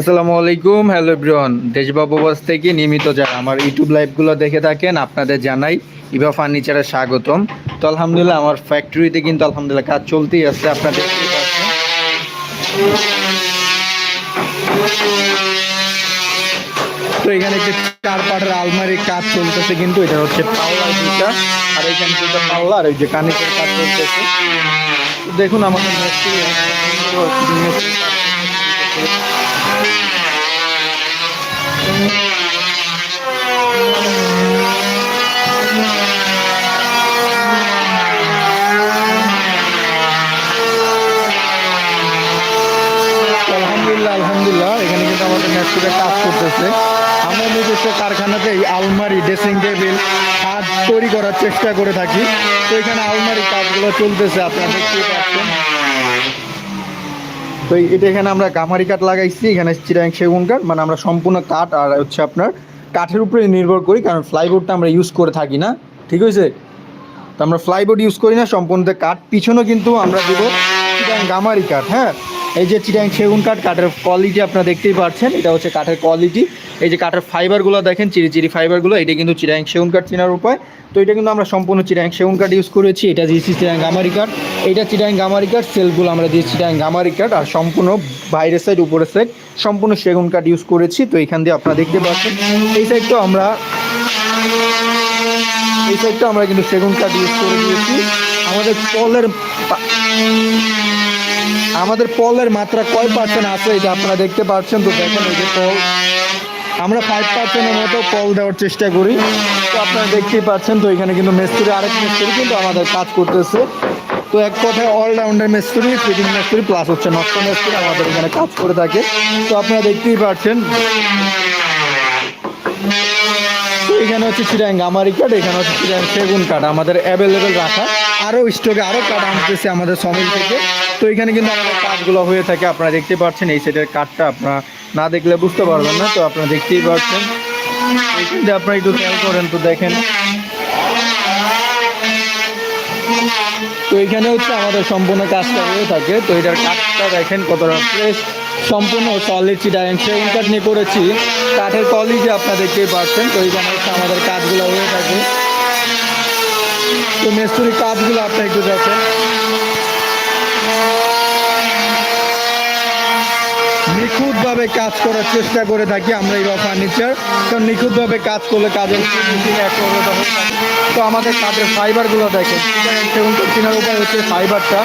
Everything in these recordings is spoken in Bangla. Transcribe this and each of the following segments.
আসসালামু আলাইকুম, হ্যালো এভরিওয়ান। দেশবাবু বাস থেকে নিয়মিত যারা আমার ইউটিউব লাইভগুলো দেখে থাকেন, আপনাদের জানাই ইভা ফার্নিচারে স্বাগতম। তো আলহামদুলিল্লাহ, আমার ফ্যাক্টরিতে কিন্তু আলহামদুলিল্লাহ কাজ চলতেই আছে আপনাদের তো এখানে যে চার পাটের আলমারির কাজ চলতেছে কিন্তু, এটা হচ্ছে আর এখানে দুটো পাল্লা, আর ওই যে কানিকের কাজ চলতেছে। দেখুন, আমাদের মিস্ত্রি মিস্ত্রি কাজ করতেছে। তো আলহামদুলিল্লাহ আলহামদুলিল্লাহ এখানে কিন্তু আমাদের নেটসুপে কাজ করতেছে আমরা নিজস্ব কারখানাতে এই আলমারি ড্রেসিং টেবিল হাত তৈরি করার চেষ্টা করে থাকি। তো এখানে আলমারি কাজগুলো চলতেছে, আপনারা দেখতেই পাচ্ছেন। তো এটা এখানে আমরা গামারি কাঠ লাগাইছি, এখানে চিরাং সেগুন কাঠ মানে আমরা সম্পূর্ণ কাঠ আর হচ্ছে আপনার কাঠের উপরে নির্ভর করি, কারণ ফ্লাইবোর্ডটা আমরা ইউজ করে থাকি না। ঠিক হয়েছে? তো আমরা ফ্লাইবোর্ড ইউজ করি না, সম্পূর্ণ কাঠ। পিছনেও কিন্তু আমরা দেবো গামারি কাঠ হ্যাঁ? এই যে চিটাং সেগুন কাঠ, কাঠের কোয়ালিটি আপনারা দেখতেই পাচ্ছেন, এটা হচ্ছে কাঠের কোয়ালিটি এই যে কাঠের ফাইবারগুলো দেখেন, চিরি চিরি ফাইবারগুলো এটা কিন্তু চিরাং সেগুন কাঠ চেনার উপায়। তো এটা কিন্তু আমরা সম্পূর্ণ চিরাং সেগুন কাঠ ইউজ করেছি, এটা দিয়েছি চিরাং গামারি কাঠ। এটা চিরাং গামারি কাঠ, সেলগুলো আমরা দিয়েছি চিরাং গামারি কাঠ, আর সম্পূর্ণ বাইরের সাইড উপরের সাইড সম্পূর্ণ সেগুন কাঠ ইউজ করেছি। তো এখান দিয়ে আপনারা দেখতে পাচ্ছেন, এই সাইডটাও আমরা এই সাইডটা আমরা কিন্তু সেগুন কাঠ ইউজ করে দিয়েছি। আমাদের পলের আমাদের পলের মাত্রা কয় পার্সেন্ট আছে এটা আপনারা দেখতে পাচ্ছেন? তো দেখেন এই যে পল। আমরা ফাইভ পার্সেন্টের মতো পল দেওয়ার চেষ্টা করি। তো আপনারা দেখতেই পাচ্ছেন, তো এখানে কিন্তু মিস্ত্রি, আরেক মিস্ত্রি কিন্তু আমাদের কাজ করতেছে। তো এক কথায় অলরাউন্ডার মিস্ত্রি ফিটিং মিস্ত্রি প্লাস হচ্ছে নষ্ট মিস্ত্রি, আমাদের এখানে কাজ করে থাকে। তো আপনারা দেখতেই পাচ্ছেন। এখানে হচ্ছে চিরাং গামারি কাঠ এখানে হচ্ছে চিরাং সেগুন কাঠ আমাদের অ্যাভেলেবেল রাখা। আরও স্টকে আরও কাঠ আনতেছে আমাদের সমিল থেকে। তো এখানে কিন্তু আমাদের কাজগুলো হয়ে থাকে। আপনারা দেখতে পাচ্ছেন, এই সেটের কাঠটা আপনারা না দেখলে বুঝতে পারবেন না, তো আপনারা দেখতেই পাচ্ছেন। দিয়ে আপনারা একটু খেয়াল করেন তো দেখেন। তো এখানে হচ্ছে আমাদের সম্পূর্ণ কাজটা হয়ে থাকে। তো এটার কাঠটা দেখেন কতটা ফ্রেশ সম্পূর্ণ সলিড চিটাং সেগুন কাঠ নিয়ে করেছি। কাঠের কোয়ালিটি আপনারা দেখতেই পাচ্ছেন। তো এখানে হচ্ছে আমাদের কাজগুলো হয়ে থাকে। তো মেস্তুরি কাজগুলো আপনারা একটু দেখেন। নিখুঁতভাবে কাজ করার চেষ্টা করে থাকি আমরা এই ফার্নিচার কারণ নিখুঁতভাবে কাজ করলে কাজের। তো আমাদের কাজের ফাইবারগুলো দেখেন। সেগুন কাঠ কেনার উপায় হচ্ছে ফাইবারটা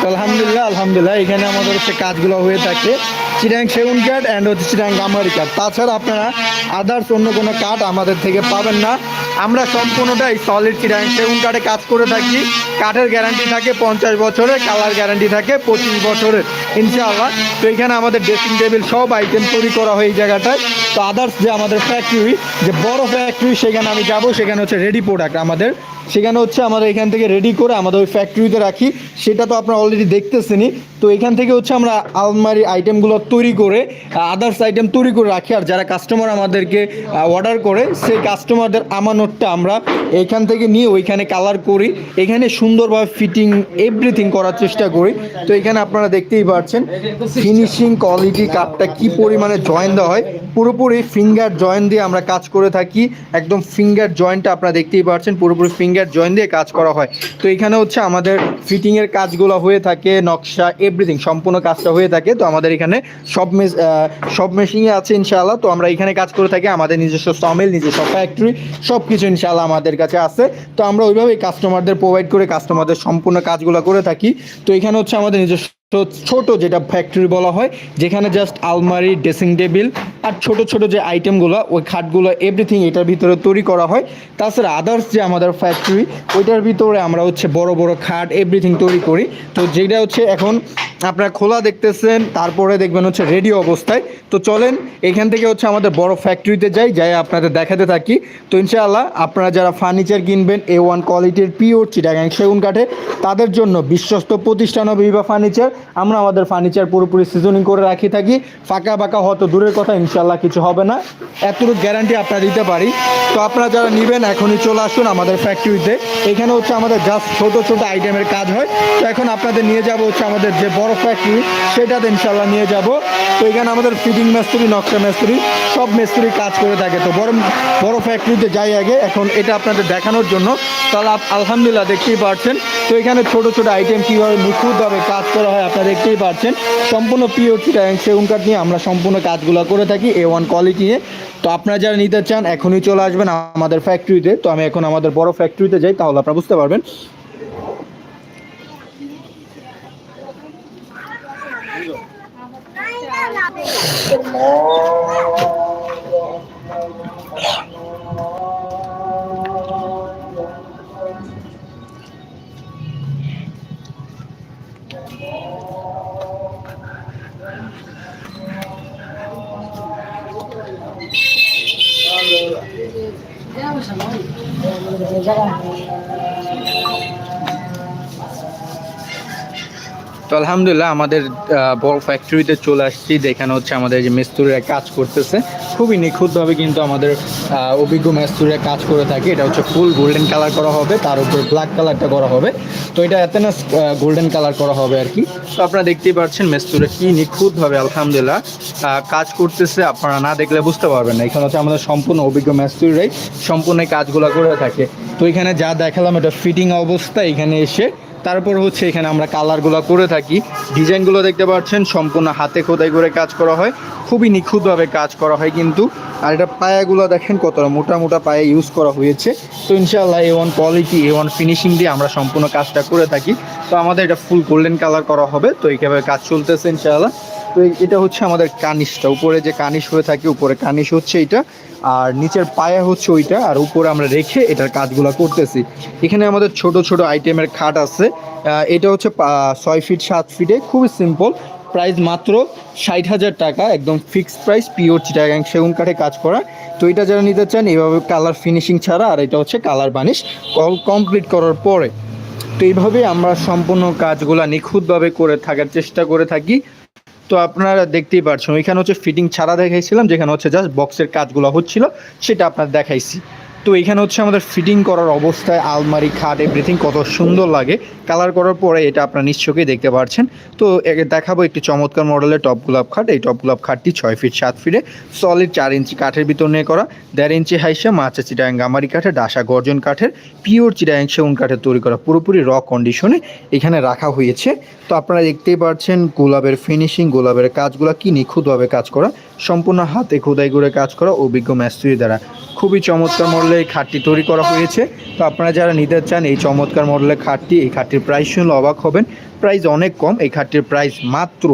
তো আলহামদুলিল্লাহ আলহামদুলিল্লাহ এখানে আমাদের হচ্ছে কাজগুলো হয়ে থাকে। চিরাং সেগুন কাঠ অ্যান্ড হচ্ছে চিরাং গামারি কাঠ। তাছাড়া আপনারা আদার্স অন্য কোনো কাঠ আমাদের থেকে পাবেন না। আমরা সম্পূর্ণটাই সলিড চিরাং সেগুন কাঠে কাজ করে থাকি। কাঠের গ্যারান্টি থাকে পঞ্চাশ বছরের কালার গ্যারান্টি থাকে পঁচিশ বছরের ইনশাআল্লাহ। তো এখানে আমাদের ড্রেসিং টেবিল সব আইটেম তৈরি করা হয় এই জায়গাটায়। তো আদার্স যে আমাদের ফ্যাক্টরি যে বড় ফ্যাক্টরি সেখানে আমি যাব। সেখানে হচ্ছে রেডি প্রোডাক্ট আমাদের সেখানে হচ্ছে আমাদের এখান থেকে রেডি করে আমাদের ওই ফ্যাক্টরিতে রাখি। সেটা তো আপনারা অলরেডি দেখতেছেনই। তো এখান থেকে হচ্ছে আমরা আলমারি আইটেমগুলো তৈরি করে আদার্স আইটেম তৈরি করে রাখি। আর যারা কাস্টমার আমাদেরকে অর্ডার করে, সেই কাস্টমারদের আমানতটা আমরা এখান থেকে নিয়ে ওইখানে কালার করি। এখানে সুন্দরভাবে ফিটিং এভরিথিং করার চেষ্টা করি। তো এখানে আপনারা দেখতেই পাচ্ছেন ফিনিশিং কোয়ালিটি কাপটা কি পরিমাণে জয়েন দেওয়া হয়। পুরোপুরি ফিঙ্গার জয়েন দিয়ে আমরা কাজ করে থাকি। একদম ফিঙ্গার জয়েন্টটা আপনারা দেখতেই পাচ্ছেন, পুরোপুরি ফিঙ্গার জয়েন দিয়ে কাজ করা হয়। তো এখানে হচ্ছে আমাদের ফিটিংয়ের কাজগুলো হয়ে থাকে, নকশা এভরিথিং সম্পূর্ণ কাজটা হয়ে থাকে। তো আমাদের এখানে সব সব মেশিনই আছে ইনশাআল্লাহ। তো আমরা এখানে কাজ করে থাকি, আমাদের নিজস্ব সমিল নিজস্ব ফ্যাক্টরি সব কিছু ইনশাআল্লাহ আমাদের কাছে আছে। তো আমরা ওইভাবেই কাস্টমারদের প্রোভাইড করে কাস্টমারদের সম্পূর্ণ কাজগুলো করে থাকি। তো এখানে হচ্ছে আমাদের নিজস্ব ছোট যেটা ফ্যাক্টরি বলা হয়, যেখানে জাস্ট আলমারি ড্রেসিং টেবিল আর ছোট ছোট যে আইটেমগুলো ওই খাটগুলো এভরিথিং এটার ভিতরে তৈরি করা হয়। তাছাড়া আদার্স যে আমাদের ফ্যাক্টরি ওইটার ভিতরে আমরা হচ্ছে বড় বড় খাট এভরিথিং তৈরি করি। তো যেটা হচ্ছে এখন আপনারা খোলা দেখতেছেন, তারপরে দেখবেন হচ্ছে রেডি অবস্থায়। তো চলেন, এখান থেকে হচ্ছে আমাদের বড় ফ্যাক্টরিতে যাই যাই আপনাদের দেখাতে থাকি। তো ইনশাআল্লাহ আপনারা যারা ফার্নিচার কিনবেন এ ওয়ান কোয়ালিটির পিওর চিটাগাং সেগুন কাঠে তাদের জন্য বিশ্বস্ত প্রতিষ্ঠান হবে ফার্নিচার আমরা আমাদের ফার্নিচার পুরোপুরি সিজনিং করে রাখি থাকি। ফাঁকা ফাঁকা হয়তো দূরের কথা ইনশাল্লাহ কিছু হবে না। এতটুকু গ্যারান্টি আপনারা দিতে পারি। তো আপনারা যারা নেবেন, এখনই চলে আসুন আমাদের ফ্যাক্টরিতে এখানে হচ্ছে আমাদের জাস্ট ছোট ছোট আইটেমের কাজ হয়। তো এখন আপনাদের নিয়ে যাব হচ্ছে আমাদের যে বড় ফ্যাক্টরি সেটাতে ইনশাল্লাহ নিয়ে যাব। তো এখানে আমাদের ফিটিং মিস্ত্রি নকশা মিস্ত্রি সব মিস্ত্রি কাজ করে থাকে। তো বড় বড় ফ্যাক্টরিতে যাই আগে, এখন এটা আপনাদের দেখানোর জন্য। তাহলে আলহামদুলিল্লাহ দেখতেই পাচ্ছেন তো এখানে ছোট ছোট আইটেম কীভাবে নিখুঁতভাবে কাজ করা হয় আপনারা দেখতেই পাচ্ছেন সম্পূর্ণ পিওর চিটাং সেগুন নিয়ে আমরা সম্পূর্ণ কাজগুলো করে থাকি। এ ওয়ান কোয়ালিটি নিয়ে। তো আপনারা যারা নিতে চান, এখনই চলে আসবেন আমাদের ফ্যাক্টরিতে তো আমি এখন আমাদের বড় ফ্যাক্টরিতে যাই, তাহলে আপনারা বুঝতে পারবেন। জায়গা তো আলহামদুলিল্লাহ আমাদের বড় ফ্যাক্টরিতে চলে আসছি। যেখানে হচ্ছে আমাদের যে মিস্ত্রিরা কাজ করতেছে, খুবই নিখুঁতভাবে কিন্তু আমাদের অভিজ্ঞ মিস্ত্রিরা কাজ করে থাকে। এটা হচ্ছে ফুল গোল্ডেন কালার করা হবে, তার উপর ব্ল্যাক কালারটা করা হবে। তো এটা এত না গোল্ডেন কালার করা হবে আর কি। তো আপনারা দেখতেই পাচ্ছেন মিস্ত্রিরা কি নিখুঁতভাবে আলহামদুলিল্লাহ কাজ করতেছে। আপনারা না দেখলে বুঝতে পারবেন না। এখানে হচ্ছে আমাদের সম্পূর্ণ অভিজ্ঞ মিস্ত্রিরাই সম্পূর্ণ কাজগুলো করে থাকে। তো এখানে যা দেখালাম, এটা ফিটিং অবস্থা। এখানে এসে তারপর হচ্ছে এখানে আমরা কালারগুলো করে থাকি। ডিজাইনগুলো দেখতে পাচ্ছেন, সম্পূর্ণ হাতে খোদাই করে কাজ করা হয়। খুবই নিখুঁতভাবে কাজ করা হয় কিন্তু। আর এটা পায়াগুলো দেখেন কতটা মোটা মোটা পায়ে ইউজ করা হয়েছে। তো ইনশাআল্লাহ A one quality A one finishing দিয়ে আমরা সম্পূর্ণ কাজটা করে থাকি। তো আমাদের এটা ফুল গোল্ডেন কালার করা হবে। তো এইভাবে কাজ চলতেছে ইনশাআল্লাহ। তো এটা হচ্ছে আমাদের কানিশটা উপরে যে কানিশ হয়ে থাকে, উপরে কানিশ হচ্ছে এটা আর নিচের পায়া হচ্ছে ওইটা, আর উপরে আমরা রেখে এটার কাজগুলো করতেছি। এখানে আমাদের ছোট ছোট আইটেমের খাট আছে। এটা হচ্ছে ছয় ফিট, সাত ফিটে, খুবই সিম্পল প্রাইস মাত্র ষাট হাজার টাকা, একদম ফিক্সড প্রাইস পিওর চিটাগাং সেগুন কাঠে কাজ করা। তো এটা যারা নিতে চান, এইভাবে কালার ফিনিশিং ছাড়া, আর এটা হচ্ছে কালার বানিশ কমপ্লিট করার পরে। তো এইভাবে আমরা সম্পূর্ণ কাজগুলো নিখুঁতভাবে করে থাকার চেষ্টা করে থাকি। তো আপনারা দেখতেই পারছেন, ওইখানে হচ্ছে ফিটিং ছাড়া দেখাইছিলাম, যেখানে হচ্ছে জাস্ট বক্সের কাজগুলো হচ্ছিল, সেটা আপনার দেখাইছি। তো এখানে হচ্ছে আমাদের ফিটিং করার অবস্থায়, আলমারি, খাট এভরিথিং কত সুন্দর লাগে। কালার করার পরে এটা আপনারা নিশ্চয়ই দেখতে পাচ্ছেন তো দেখাবো একটি চমৎকার মডেলের টপ গোলাপ খাট। এই টপ গোলাপ খাটটি ছয় ফিট সাত ফিটে সলিড চার ইঞ্চি কাঠের ভিতর নিয়ে করা। দেড় ইঞ্চি হাইসা মাচা চিটাং গামারি কাঠের, ডাসা গর্জন কাঠের পিওর চিটাং সেগুন কাঠের তৈরি করা। পুরোপুরি র কন্ডিশনে এখানে রাখা হয়েছে। তো আপনারা দেখতেই পাচ্ছেন গোলাপের ফিনিশিং গোলাপের কাজগুলো কি নিখুঁতভাবে কাজ করা। সম্পূর্ণ হাতে খোদাই করে কাজ করা অভিজ্ঞ মিস্ত্রি দ্বারা। খুবই চমৎকার মডেলের এই খাটটি তৈরি করা হয়েছে। তো আপনারা যারা নিতে চান এই চমৎকার মডেলের খাটটি, এই খাটটির প্রাইস শুনলে অবাক হবেন। প্রাইস অনেক কম, এই খাটটির প্রাইস মাত্র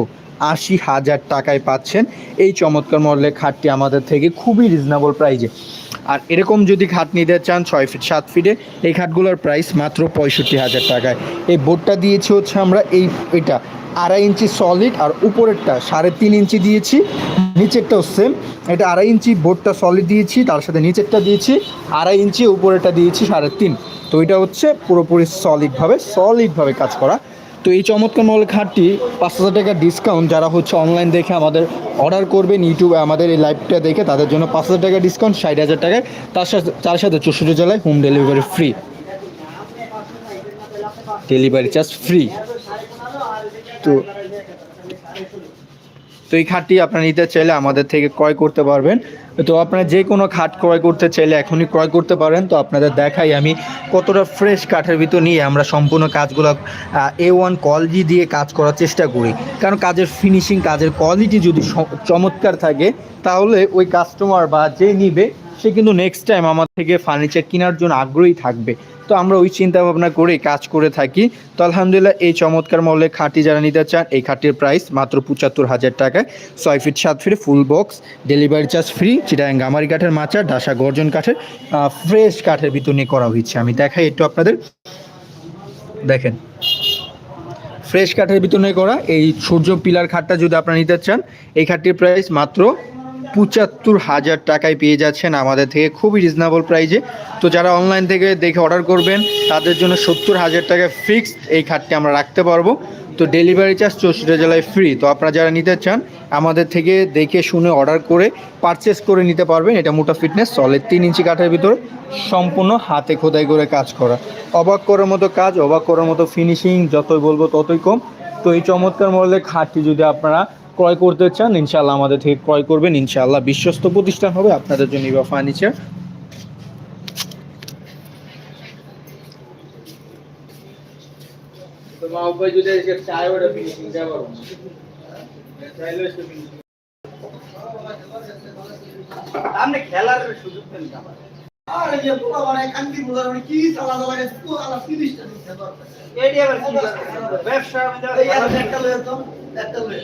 আশি হাজার টাকায় পাচ্ছেন। এই চমৎকার মডেলের খাটটি আমাদের থেকে খুবই রিজনেবল প্রাইজে আর এরকম যদি খাট নিতে চান ছয় ফিট, সাত ফিটে, এই খাটগুলোর প্রাইস মাত্র পঁয়ষট্টি হাজার টাকায়। এই বোর্ডটা দিয়েছি হচ্ছে আমরা এই, এটা আড়াই ইঞ্চি সলিড আর উপরেরটা সাড়ে তিন ইঞ্চি দিয়েছি, নিচেরটাও সেম এটা আড়াই ইঞ্চি, বোর্ডটা সলিড দিয়েছি, তার সাথে নিচেরটা দিয়েছি, আড়াই ইঞ্চি, উপরেরটা দিয়েছি সাড়ে তিন। তো এটা হচ্ছে পুরোপুরি সলিডভাবে সলিডভাবে কাজ করা। তো এই চমৎকার মল খাটটি পাঁচ হাজার টাকা ডিসকাউন্ট যারা হচ্ছে অনলাইন দেখে আমাদের অর্ডার করবেন ইউটিউবে আমাদের এই লাইভটা দেখে তাদের জন্য পাঁচ হাজার টাকা ডিসকাউন্ট ষাট হাজার টাকায় তার সাথে তার সাথে চৌষট্টি জেলায় home delivery free delivery charge free তো তো এই খাটটি আপনারা নিতে চাইলে আমাদের থেকে ক্রয় করতে পারবেন। তো আপনারা যে কোনো খাট ক্রয় করতে চাইলে এখনই ক্রয় করতে পারেন। তো আপনাদের দেখাই আমি কতটা ফ্রেশ কাঠের ভিতর নিয়ে আমরা সম্পূর্ণ কাজগুলো এ ওয়ান কোয়ালিটি দিয়ে কাজ করার চেষ্টা করি। কারণ কাজের ফিনিশিং কাজের কোয়ালিটি যদি চমৎকার থাকে, তাহলে ওই কাস্টমার বা যে নিবে, সে কিন্তু নেক্সট টাইম আমার থেকে ফার্নিচার কেনার জন্য আগ্রহী থাকবে। তো আমরা ওই চিন্তা ভাবনা করে কাজ করে থাকি। তো আলহামদুলিল্লাহ এই চমৎকার মলে খাঁটি যারা নিতে চান, এই খাঁটির প্রাইস মাত্র পঁচাত্তর হাজার টাকায়। ছয় ফিট সাত feet full box delivery charge free Chittagong গামারি কাঠের মাচা, ডাসা গর্জন কাঠের ফ্রেশ কাঠের ভিতর নিয়ে করা হয়েছে আমি দেখাই একটু আপনাদের। দেখেন। ফ্রেশ কাঠের ভিতরে করা, এই সূর্য পিলার খাটটা যদি আপনারা নিতে চান, এই খাটটির প্রাইস মাত্র পঁচাত্তর হাজার টাকায় পেয়ে যাচ্ছেন আমাদের থেকে, খুবই রিজনেবল প্রাইজে তো যারা অনলাইন থেকে দেখে অর্ডার করবেন, তাদের জন্য সত্তর হাজার টাকা ফিক্সড এই খাটটি আমরা রাখতে পারব। তো ডেলিভারি চার্জ চৌষট্টি জেলায় ফ্রি তো আপনারা যারা নিতে চান, আমাদের থেকে দেখে শুনে অর্ডার করে পারচেস করে নিতে পারবেন। এটা মোটা ফিটনেস সলিড তিন ইঞ্চি কাঠের ভিতরে, সম্পূর্ণ হাতে খোদাই করে কাজ করা। অবাক করার মতো কাজ, অবাক করার মতো ফিনিশিং যতই বলব ততই কম। তো এই চমৎকার মডেলের খাটটি যদি আপনারা ক্রয় করতে চান ইনশাল্লাহ আমাদের থেকে ক্রয় করবেন। ইনশাল্লাহ বিশ্বস্ত প্রতিষ্ঠান হবে আপনাদের জন্য ইবা ফার্নিচার। খেলার সুযোগ। আরে যে পোলা বানায় মানে কি আলা দিতে দরকার? ব্যবসা আমি একটা লয়ে তো একটা লয়ে।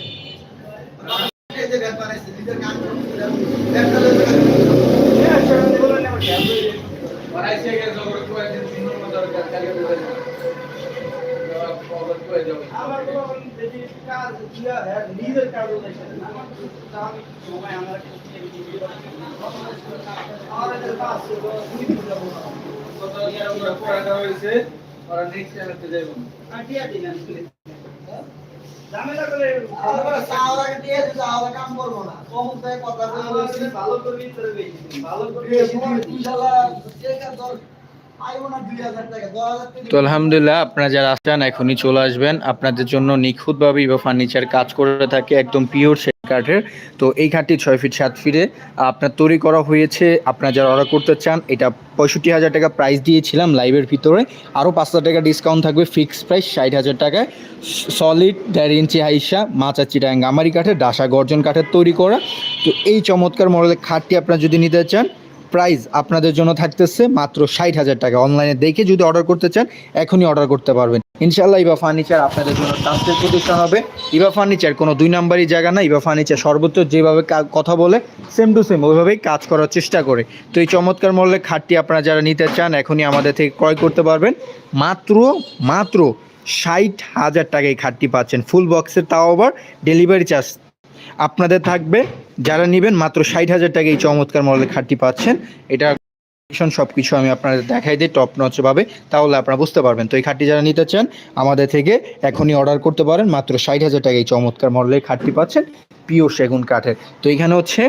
বললাম না, আমার খেয়াল করে দিন। আমার তো এখন দেখি কাজ দিয়া, হ্যাঁ, নিজের কাজ হচ্ছে না। তা আমি সময় আমার একটা দিয়ে দিই। আমার একটা কাজ ছিল, দুই দিন যাব না। আর তো আলহামদুলিল্লাহ আপনারা যারা আসছেন এখনই চলে আসবেন। আপনাদের জন্য নিখুঁতভাবে ইভা ফার্নিচার কাজ করে থাকে একদম পিওর কাঠের তো এই খাটটি ছয় ফিট সাত ফিটে আপনার তৈরি করা হয়েছে। আপনার যারা অর্ডার করতে চান, এটা পঁয়ষট্টি হাজার টাকা প্রাইস দিয়েছিলাম লাইভের ভিতরে। আরও পাঁচ হাজার টাকা ডিসকাউন্ট থাকবে ফিক্সড প্রাইস ষাট হাজার টাকায়। সলিড দেড় ইঞ্চি হাইসা, মাচা চিটাং গামারি কাঠের, ডাসা গর্জন কাঠের তৈরি করা। তো এই চমৎকার মডেলের খাটটি আপনারা যদি নিতে চান প্রাইস আপনাদের জন্য থাকতেছে মাত্র ষাট হাজার টাকা। অনলাইনে দেখে যদি অর্ডার করতে চান, এখনই অর্ডার করতে পারবেন। ইনশাল্লাহ ইবা ফার্নিচার আপনাদের জন্য ট্রান্সফার প্রতিষ্ঠান হবে। ইবা ফার্নিচার কোনো দুই নাম্বারই জায়গা না ইবা ফার্নিচার সর্বোচ্চ যেভাবে কথা বলে সেম টু সেম ওইভাবেই কাজ করার চেষ্টা করে। তো এই চমৎকার মূল্যে খাটটি আপনারা যারা নিতে চান, এখনই আমাদের থেকে ক্রয় করতে পারবেন। মাত্র মাত্র ষাট হাজার টাকায় খাটটি পাচ্ছেন। ফুল বক্সের তাও আবার ডেলিভারি চার্জ আপনাদের থাকবে যারা নেবেন মাত্র ষাট হাজার টাকা এই চমৎকার মডেলের খাটটি পাচ্ছেন, এটা ভীষণ সব কিছু আমি আপনাদের দেখাই দিই টপ নচভাবে তাহলে আপনারা বুঝতে পারবেন। তো এই খাটটি যারা নিতে চান, আমাদের থেকে এখনই অর্ডার করতে পারেন, মাত্র ষাট হাজার টাকা এই চমৎকার মডেলের খাটটি পাচ্ছেন পিওর সেগুন কাঠের। তো এখানে হচ্ছে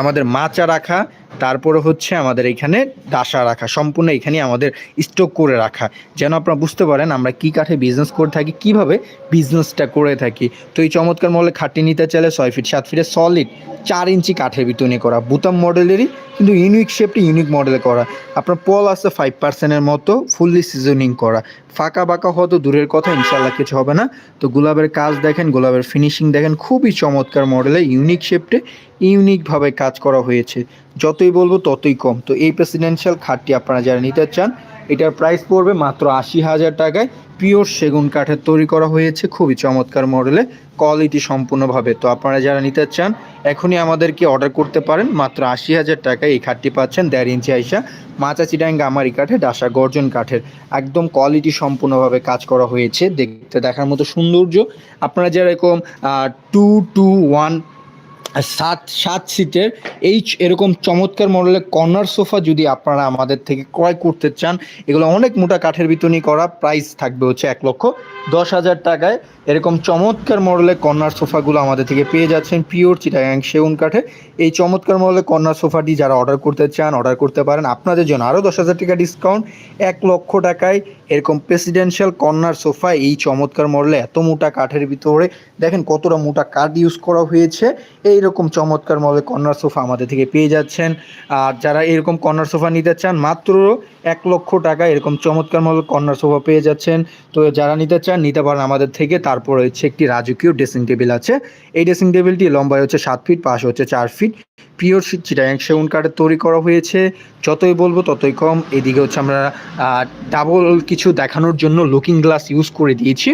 আমাদের মাচা রাখা তারপরে হচ্ছে আমাদের এখানে ডাসা রাখা, সম্পূর্ণ এখানে আমাদের স্টক করে রাখা। যেন আপনারা বুঝতে পারেন আমরা কি কাঠে বিজনেস করে থাকি, কীভাবে বিজনেসটা করে থাকি। তো এই চমৎকার মডেলের খাটটি নিতে চাইলে ছয় ফিট সাত ফিটে সলিড চার ইঞ্চি কাঠের ভিতরে করা। বুতাম মডেলেরই কিন্তু ইউনিক শেপটি ইউনিক মডেলে করা। আপনার পল আছে ফাইভ পার্সেন্টের মতো ফুললি সিজনিং করা। ফাঁকা বাঁকা হয়তো দূরের কথা ইনশাল্লাহ কিছু হবে না। তো গোলাপের কাজ দেখেন, গোলাপের ফিনিশিং দেখেন, খুবই চমৎকার মডেলে ইউনিক শেপটে ইউনিকভাবে কাজ করা হয়েছে। যতই বলব ততই কম। তো এই প্রেসিডেন্সিয়াল খাটটি আপনারা যারা নিতে চান, এটার প্রাইস পড়বে মাত্র আশি হাজার টাকায়। পিওর সেগুন কাঠের তৈরি করা হয়েছে খুবই চমৎকার মডেলে কোয়ালিটি সম্পূর্ণভাবে। তো আপনারা যারা নিতে চান, এখনই আমাদেরকে অর্ডার করতে পারেন। মাত্র আশি হাজার টাকায় এই খাটটি পাচ্ছেন দেড় ইঞ্চি আইসা মাচা চিটাং গামারি কাঠের, ডাসা গর্জন কাঠের। একদম কোয়ালিটি সম্পূর্ণভাবে কাজ করা হয়েছে। দেখতে দেখার মতো সৌন্দর্য। আপনারা যারা এরকম টু টু ওয়ান সাত সাত সিটের এই এরকম চমৎকার মডেলের কর্নার সোফা যদি আপনারা আমাদের থেকে ক্রয় করতে চান, এগুলো অনেক মোটা কাঠের ভিতরই করা প্রাইস থাকবে হচ্ছে এক লক্ষ দশ হাজার টাকায়। এরকম চমৎকার মডেলের কর্নার সোফাগুলো আমাদের থেকে পেয়ে যাচ্ছেন পিওর চিটাগাং সেগুন কাঠে। এই চমৎকার মডেলের কর্নার সোফাটি যারা অর্ডার করতে চান অর্ডার করতে পারেন, আপনাদের জন্য আরও দশ হাজার টাকা ডিসকাউন্ট এক লক্ষ টাকায়। এরকম প্রেসিডেন্সিয়াল কর্নার সোফা এই চমৎকার মডেলে এত মোটা কাঠের ভিতরে, দেখেন কতটা মোটা কাঠ ইউজ করা হয়েছে। এইরকম চমৎকার মলে কর্নার সোফা আমাদের থেকে পেয়ে যাচ্ছেন। আর যারা এরকম কর্নার সোফা নিতে চান, মাত্র এক লক্ষ টাকা এরকম চমৎকার মডেল কর্নার সোফা পেয়ে যাচ্ছেন। তো যারা নিতে চান, নিতে পারেন আমাদের থেকে। তারপর হচ্ছে একটি রাজকীয় ড্রেসিং টেবিল আছে। এই ড্রেসিং টেবিলটি লম্বায় হচ্ছে সাত ফিট, পাশ হচ্ছে চার ফিট। পিওর চিটাং সেগুন কাঠের তৈরি করা হয়েছে। যতই বলব ততই কম। এদিকে হচ্ছে আমরা ডাবল কিছু দেখানোর জন্য লুকিং গ্লাস ইউজ করে দিয়েছি।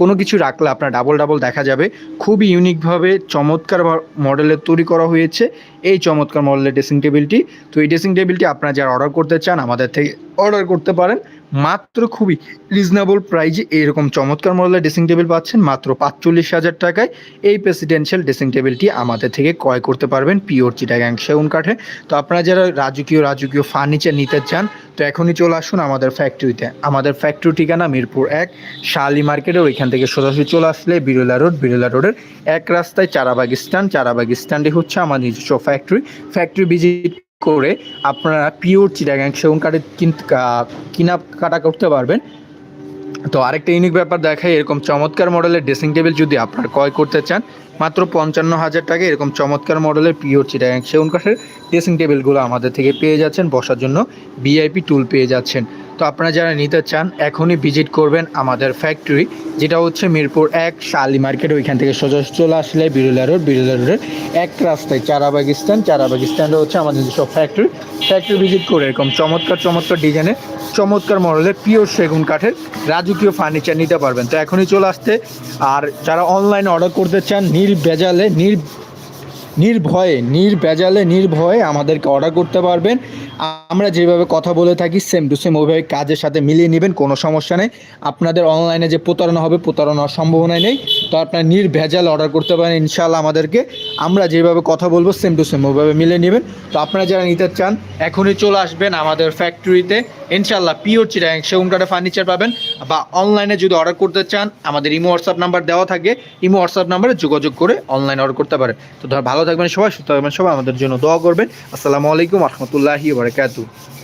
কোনো কিছু রাখলে আপনার ডাবল ডাবল দেখা যাবে। খুবই ইউনিকভাবে চমৎকার মডেলের তৈরি করা হয়েছে। এই চমৎকার মডেলের ড্রেসিং টেবিলটি। তো এই ড্রেসিং টেবিলটি আপনারা যারা অর্ডার করতে চান, আমাদের থেকে অর্ডার করতে পারেন। মাত্র খুবই রিজনেবল প্রাইজে এইরকম চমৎকার মডেলের ড্রেসিং টেবিল পাচ্ছেন। মাত্র পাঁচচল্লিশ হাজার টাকায় এই প্রেসিডেন্সিয়াল ড্রেসিং টেবিলটি আমাদের থেকে ক্রয় করতে পারবেন পিওর চিটাগ্যাং সেগুন কাঠে। তো আপনারা যারা রাজকীয় রাজকীয় ফার্নিচার নিতে চান, তো এখনই চলে আসুন আমাদের ফ্যাক্টরিতে আমাদের ফ্যাক্টরি ঠিকানা মিরপুর এক, শালি মার্কেটে ওইখান থেকে সোজাসুজি চলে আসলে বিরলা রোড। বিরলা রোডের এক রাস্তায় চারাবাগ স্ট্যান্ড চারাবাগ স্ট্যান্ডে হচ্ছে আমার নিজস্ব ফ্যাক্টরি ফ্যাক্টরি ভিজিট করে আপনারা পিওর চিটাগ্যাং সেগুন কাঠের কিনা কাটা করতে পারবেন। তো আরেকটা ইউনিক ব্যাপার দেখায় এরকম চমৎকার মডেলের ড্রেসিং টেবিল যদি আপনার ক্রয় করতে চান, মাত্র পঞ্চান্ন হাজার টাকা এরকম চমৎকার মডেলের পিওর চিটাগাং সেগুন কাঠের ড্রেসিং টেবিলগুলো আমাদের থেকে পেয়ে যাচ্ছেন, বসার জন্য ভিআইপি টুল পেয়ে যাচ্ছেন। তো আপনারা যারা নিতে চান, এখনই ভিজিট করবেন আমাদের ফ্যাক্টরি যেটা হচ্ছে মিরপুর এক শালি মার্কেট। ওইখান থেকে সোজা চলে আসলে বিরুলা রোড বিরুলা রোডের এক রাস্তায় চারাবাগ স্ট্যান্ড চারাবাগ স্ট্যান্ডে হচ্ছে আমাদের সব ফ্যাক্টরি ফ্যাক্টরি ভিজিট করে এরকম চমৎকার চমৎকার ডিজাইনের চমৎকার মডেলের পিওর সেগুন কাঠের রাজকীয় ফার্নিচার নিতে পারবেন। তো এখনই চলে আসতে। আর যারা অনলাইনে অর্ডার করতে চান নির্ভেজালে নির নির্ভয়ে নির্ভেজালে নির্ভয়ে আমাদেরকে অর্ডার করতে পারবেন। আমরা যেভাবে কথা বলে থাকি সেম টু সেম ওইভাবে কাজের সাথে মিলিয়ে নেবেন, কোনো সমস্যা নেই। আপনাদের অনলাইনে যে প্রতারণা হবে প্রতারণার সম্ভাবনা নেই। তো আপনার নির্ভেজাল অর্ডার করতে পারেন ইনশাল্লাহ আমাদেরকে। আমরা যেভাবে কথা বলব সেম টু সেম ওইভাবে মিলিয়ে নেবেন। তো আপনারা যারা নিতে চান, এখনই চলে আসবেন আমাদের ফ্যাক্টরিতে ইনশাল্লাহ পিওর চিরাং সেগুন কাঠে ফার্নিচার পাবেন। বা অনলাইনে যদি অর্ডার করতে চান, আমাদের ইমো হোয়াটসঅ্যাপ নাম্বার দেওয়া থাকে। ইমো হোয়াটসঅ্যাপ নাম্বারে যোগাযোগ করে অনলাইন অর্ডার করতে পারেন। তো ধর, ভালো থাকবেন সবাই, সুস্থ থাকবেন সবাই। আমাদের জন্য দোয়া করবেন। আসসালামু আলাইকুম রহমতুল্লাহি wabarakatuh.